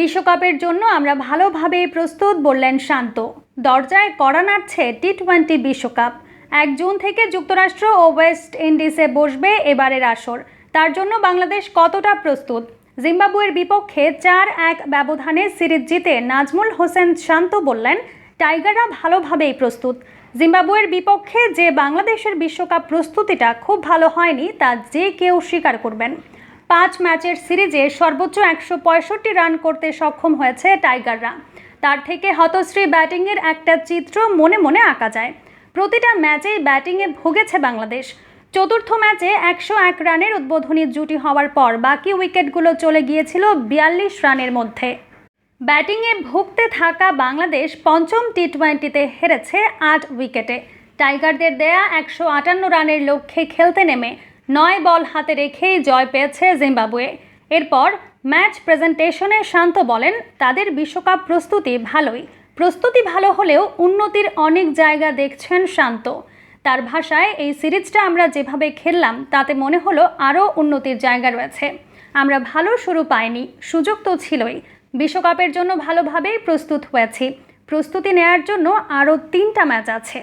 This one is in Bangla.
বিশ্বকাপের জন্য আমরা ভালোভাবেই প্রস্তুত, বললেন শান্ত। দরজায় কড়া নাড়ছে টি টোয়েন্টি বিশ্বকাপ। এক জুন থেকে যুক্তরাষ্ট্র ও ওয়েস্ট ইন্ডিজে বসবে এবারের আসর। তার জন্য বাংলাদেশ কতটা প্রস্তুত? জিম্বাবুয়ের বিপক্ষে চার এক ব্যবধানে সিরিজ জিতে নাজমুল হোসেন শান্ত বললেন, টাইগাররা ভালোভাবেই প্রস্তুত। জিম্বাবুয়ের বিপক্ষে যে বাংলাদেশের বিশ্বকাপ প্রস্তুতিটা খুব ভালো হয়নি, তা যে কেউ স্বীকার করবেন। পাঁচ ম্যাচের সিরিজে সর্বোচ্চ একশো পঁয়ষট্টি রান করতে সক্ষম হয়েছে টাইগাররা। তার থেকে হতশ্রী ব্যাটিংয়ের একটা চিত্র মনে মনে আঁকা যায়। প্রতিটা ম্যাচেই ব্যাটিংয়ে ভুগেছে বাংলাদেশ। চতুর্থ ম্যাচে একশো এক রানের উদ্বোধনী জুটি হওয়ার পর বাকি উইকেটগুলো চলে গিয়েছিল বিয়াল্লিশ রানের মধ্যে। ব্যাটিংয়ে ভুগতে থাকা বাংলাদেশ পঞ্চম টি টোয়েন্টিতে হেরেছে আট উইকেটে। টাইগারদের দেয়া একশো আটান্ন রানের লক্ষ্যে খেলতে নেমে নয় বল হাতে রেখেই জয় পেয়েছে জিম্বাবুয়ে। এরপর ম্যাচ প্রেজেন্টেশনে শান্ত বলেন, তাদের বিশ্বকাপ প্রস্তুতি ভালোই। প্রস্তুতি ভালো হলেও উন্নতির অনেক জায়গা দেখছেন শান্ত। তার ভাষায়, এই সিরিজটা আমরা যেভাবে খেললাম, তাতে মনে হলো আরও উন্নতির জায়গা রয়েছে। আমরা ভালো শুরু পাইনি, সুযোগ তো ছিলই। বিশ্বকাপের জন্য ভালোভাবেই প্রস্তুত হয়েছি। প্রস্তুতি নেয়ার জন্য আরও তিনটা ম্যাচ আছে।